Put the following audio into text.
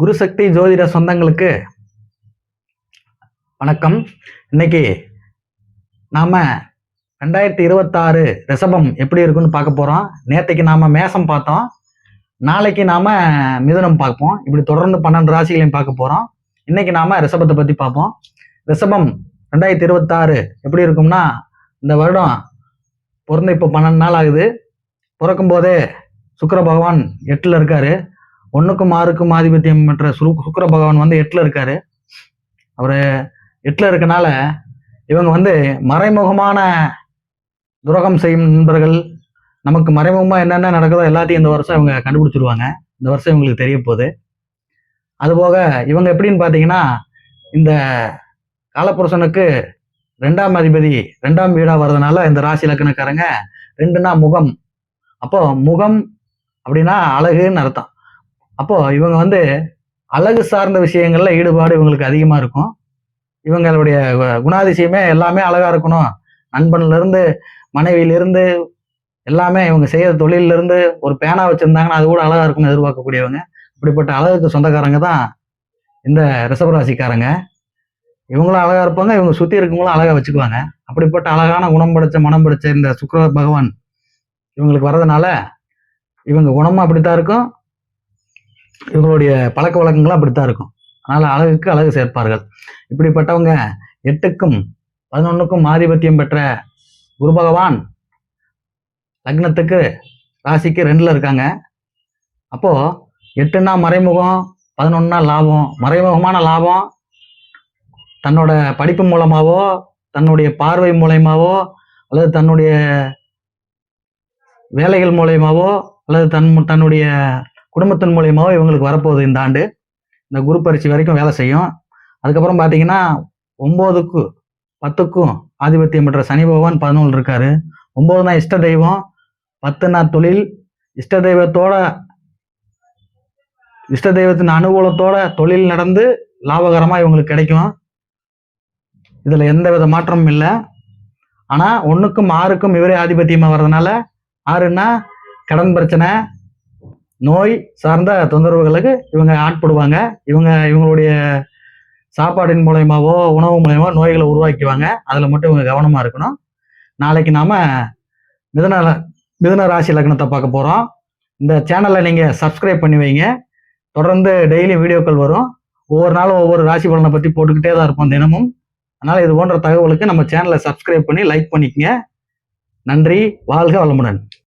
குருசக்தி ஜோதிட சொந்தங்களுக்கு வணக்கம். இன்னைக்கு நாம ரெண்டாயிரத்தி இருபத்தாறு ரிஷபம் எப்படி இருக்குன்னு பார்க்க போறோம். நேற்றுக்கு நாம மேசம் பார்த்தோம். நாளைக்கு நாம மிதுனம் பார்ப்போம். இப்படி தொடர்ந்து பன்னெண்டு ராசிகளையும் பார்க்க போறோம். இன்னைக்கு நாம ரிஷபத்தை பத்தி பார்ப்போம். ரிஷபம் ரெண்டாயிரத்தி இருபத்தாறு எப்படி இருக்கும்னா இந்த வருடம் பிறந்து இப்போ பன்னெண்டு நாள் ஆகுது. பிறக்கும் போதே சுக்கர பகவான் எட்டில் இருக்காரு. ஒன்றுக்கும் ஆறுக்கும் ஆதிபத்தியம் பெற்ற சுரு- சுக்கிர பகவான் வந்து எட்டில் இருக்காரு. அவர் எட்டில் இருக்கனால இவங்க வந்து மறைமுகமான துரோகம் செய்யும் நண்பர்கள் நமக்கு மறைமுகமாக என்னென்ன நடக்குதோ எல்லாத்தையும் இந்த வருஷம் இவங்க கண்டுபிடிச்சிருவாங்க. இந்த வருஷம் இவங்களுக்கு தெரிய போகுது. அதுபோக இவங்க எப்படின்னு பார்த்தீங்கன்னா இந்த காலப்புருஷனுக்கு ரெண்டாம் அதிபதி ரெண்டாம் வீடாக வர்றதுனால இந்த ராசி லக்கணக்காரங்க ரெண்டுனா முகம். அப்போ முகம் அப்படின்னா அழகுன்னு அர்த்தம். அப்போ இவங்க வந்து அழகு சார்ந்த விஷயங்கள்ல ஈடுபாடு இவங்களுக்கு அதிகமா இருக்கும். இவங்களுடைய கு- குணாதிசயமே எல்லாமே அழகா இருக்கணும். நண்பன்ல இருந்து மனைவியிலிருந்து எல்லாமே இவங்க செய்யற தொழில இருந்து ஒரு பேனா வச்சிருந்தாங்கன்னா அது கூட அழகா இருக்கும்னு எதிர்பார்க்கக்கூடியவங்க. இப்படிப்பட்ட அழகுக்கு சொந்தக்காரங்க தான் இந்த ரிசபராசிக்காரங்க இவங்களும் அழகா இருப்பாங்க இவங்க சுத்தி இருக்கவங்களும் அழகா வச்சுக்குவாங்க. அப்படிப்பட்ட அழகான குணம் படைச்ச மனம் படைச்ச இந்த சுக்கர பகவான் இவங்களுக்கு வர்றதுனால இவங்க குணமும் அப்படித்தான் இருக்கும். இவங்களுடைய பழக்க வழக்கங்களும் அப்படித்தான் இருக்கும். அதனால் அழகுக்கு அழகு சேர்ப்பார்கள். இப்படிப்பட்டவங்க எட்டுக்கும் பதினொன்றுக்கும் ஆதிபத்தியம் பெற்ற குரு பகவான் லக்னத்துக்கு ராசிக்கு ரெண்டில் இருக்காங்க. அப்போது எட்டுன்னா மறைமுகம் பதினொன்னா லாபம். மறைமுகமான லாபம் தன்னோட படிப்பு மூலமாகவோ தன்னுடைய பார்வை மூலயமாவோ அல்லது தன்னுடைய வேலைகள் மூலயமாவோ அல்லது தன் தன்னுடைய குடும்பத்தின் மூலியமாவோ இவங்களுக்கு வரப்போகுது இந்த ஆண்டு. இந்த குரு பரீட்சை வரைக்கும் வேலை செய்யும். அதுக்கப்புறம் பார்த்தீங்கன்னா ஒம்போதுக்கு பத்துக்கும் ஆதிபத்தியம் பெற்ற சனி பகவான் பதினொன்று இருக்காரு. ஒம்போதுனா இஷ்ட தெய்வம் பத்துனா தொழில். இஷ்ட தெய்வத்தோட இஷ்ட தெய்வத்தின் அனுகூலத்தோட தொழில் நடந்து லாபகரமாக இவங்களுக்கு கிடைக்கும். இதில் எந்த வித மாற்றமும் இல்லை. ஆனால் ஒன்றுக்கும் ஆறுக்கும் இவரே ஆதிபத்தியமாக வர்றதுனால ஆறுன்னா கடன் பிரச்சனை நோய் சார்ந்த தொந்தரவுகளுக்கு இவங்க ஆட்படுவாங்க. இவங்க இவங்களுடைய சாப்பாடின் மூலயமாவோ உணவு மூலயமா நோய்களை உருவாக்கிவாங்க. அதில் மட்டும் இவங்க கவனமாக இருக்கணும். நாளைக்கு நாம் மிதன மிதன ராசி லக்னத்தை பார்க்க போகிறோம் இந்த சேனலை நீங்கள் சப்ஸ்கிரைப் பண்ணி வைங்க. தொடர்ந்து டெய்லி வீடியோக்கள் வரும். ஒவ்வொரு நாளும் ஒவ்வொரு ராசி பலனை பற்றி போட்டுக்கிட்டே தான் இருப்போம் தினமும். அதனால் இது போன்ற தகவலுக்கு நம்ம சேனலை சப்ஸ்கிரைப் பண்ணி லைக் பண்ணிக்கங்க. நன்றி வாழ்க வளமுடன்.